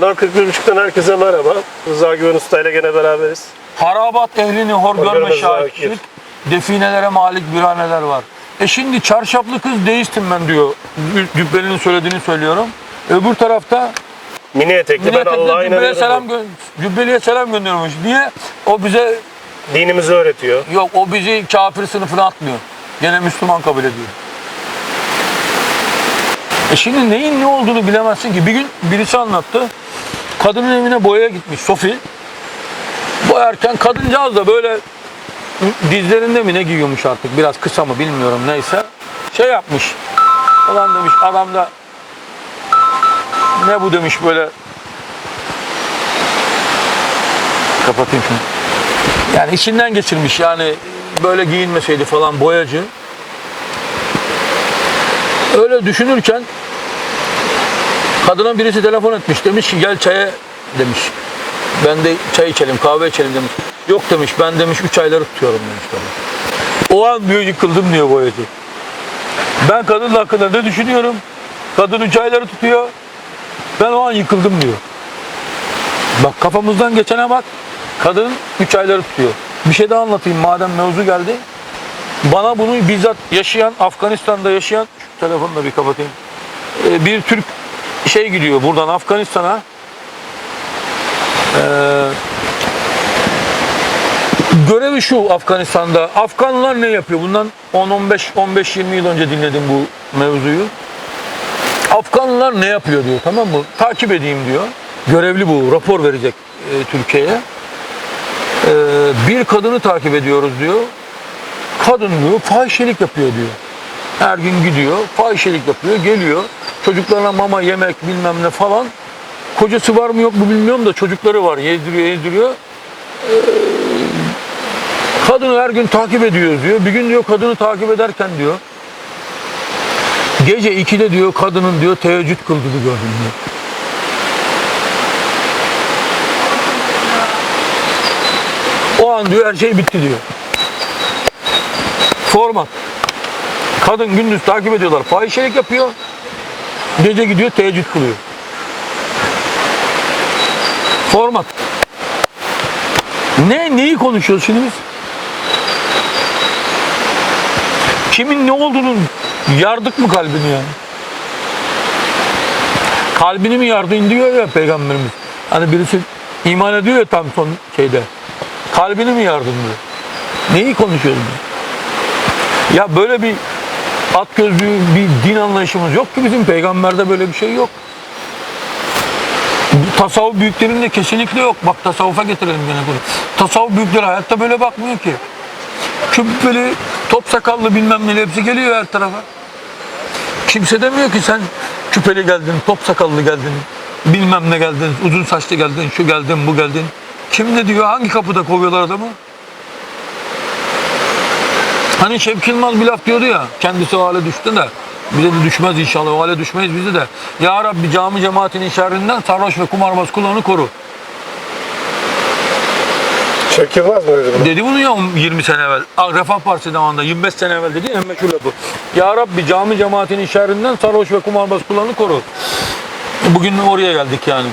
Kanal 41.5'tan herkese merhaba. Rıza Güven Usta ile gene beraberiz. Harabat ehlini hor Hor görme şahitlik. Definelere malik biraneler var. E şimdi çarşaflı kız deistim ben diyor. Cübbeli'nin söylediğini söylüyorum. Öbür tarafta Mini etekli ben Millete Allah'a inanıyorum. selam, Cübbeli'ye selam gönderiyormuş. Niye? O bize Dinimizi öğretiyor. yok o bizi kafir sınıfına atmıyor. Gene Müslüman kabul ediyor. E şimdi neyin ne olduğunu bilemezsin ki. Bir gün birisi anlattı. Kadının evine boyaya gitmiş Sofi. Boyarken kadıncağız da böyle dizlerinde mi ne giyiyormuş artık biraz kısa mı bilmiyorum neyse. Şey yapmış. Ulan demiş adam da ne bu demiş böyle kapatayım şunu. Yani içinden geçirmiş yani böyle giyinmeseydi falan boyacı. Öyle düşünürken kadına birisi telefon etmiş demiş ki gel çaya demiş. Ben de çay içelim kahve içelim demiş. Yok demiş ben demiş 3 ayları tutuyorum demiş kadın. O an diyor yıkıldım diyor boyacı. Ben kadının hakkında ne düşünüyorum? Kadın 3 ayları tutuyor. Ben o an yıkıldım diyor. Bak kafamızdan geçene bak. Kadın 3 ayları tutuyor. Bir şey daha anlatayım madem mevzu geldi. Bana bunu bizzat yaşayan, Afganistan'da yaşayan, şu telefonu da bir kapatayım. Ee, bir Türk şey gidiyor buradan Afganistan'a. Ee, görevi şu Afganistan'da. Afganlar ne yapıyor? Bundan 10-15-15-20 yıl önce dinledim bu mevzuyu. Afganlar ne yapıyor diyor tamam mı? Takip edeyim diyor. Görevli bu rapor verecek e, Türkiye'ye. Ee, bir kadını takip ediyoruz diyor. Kadın diyor fahişelik yapıyor diyor. Her gün gidiyor fahişelik yapıyor geliyor. Çocuklarına mama yemek bilmem ne falan. Kocası var mı yok mu bilmiyorum da çocukları var yezdiriyor yezdiriyor. Ee, kadını her gün takip ediyoruz diyor. Bir gün diyor kadını takip ederken diyor. Gece 2'de diyor kadının diyor teheccüd kıldığını gördüm diyor. O an diyor her şey bitti diyor. Format. Kadın gündüz takip ediyorlar. Fahişelik yapıyor. Gece gidiyor teheccüd kılıyor. Format. Ne neyi konuşuyoruz şimdi biz? Kimin ne olduğunu yardık mı kalbini yani? Kalbini mi yardın diyor ya peygamberimiz. Hani birisi iman ediyor ya tam son şeyde. Kalbini mi yardın diyor. Neyi konuşuyoruz biz? Ya böyle bir at gözlüğü bir din anlayışımız yok ki bizim peygamberde böyle bir şey yok. Bu tasavvuf büyüklerinde kesinlikle yok. Bak tasavvufa getirelim gene bunu. Tasavvuf büyükleri hayatta böyle bakmıyor ki. Küppeli, top sakallı bilmem ne hepsi geliyor her tarafa. Kimse demiyor ki sen küpeli geldin, top sakallı geldin, bilmem ne geldin, uzun saçlı geldin, şu geldin, bu geldin. Kim ne diyor? Hangi kapıda kovuyorlar adamı? Hani Şevki Yılmaz bir laf diyordu ya, kendisi o hale düştü de, bize de düşmez inşallah, o hale düşmeyiz bizi de. Ya Rabbi cami cemaatinin şerrinden sarhoş ve kumarbaz kulağını koru. Şevki Yılmaz mı dedi bunu? Dedi bunu ya 20 sene evvel. Refah Partisi zamanında 25 sene evvel dedi en meşhur lafı. Ya Rabbi cami cemaatinin şerrinden sarhoş ve kumarbaz kulağını koru. Bugün oraya geldik yani.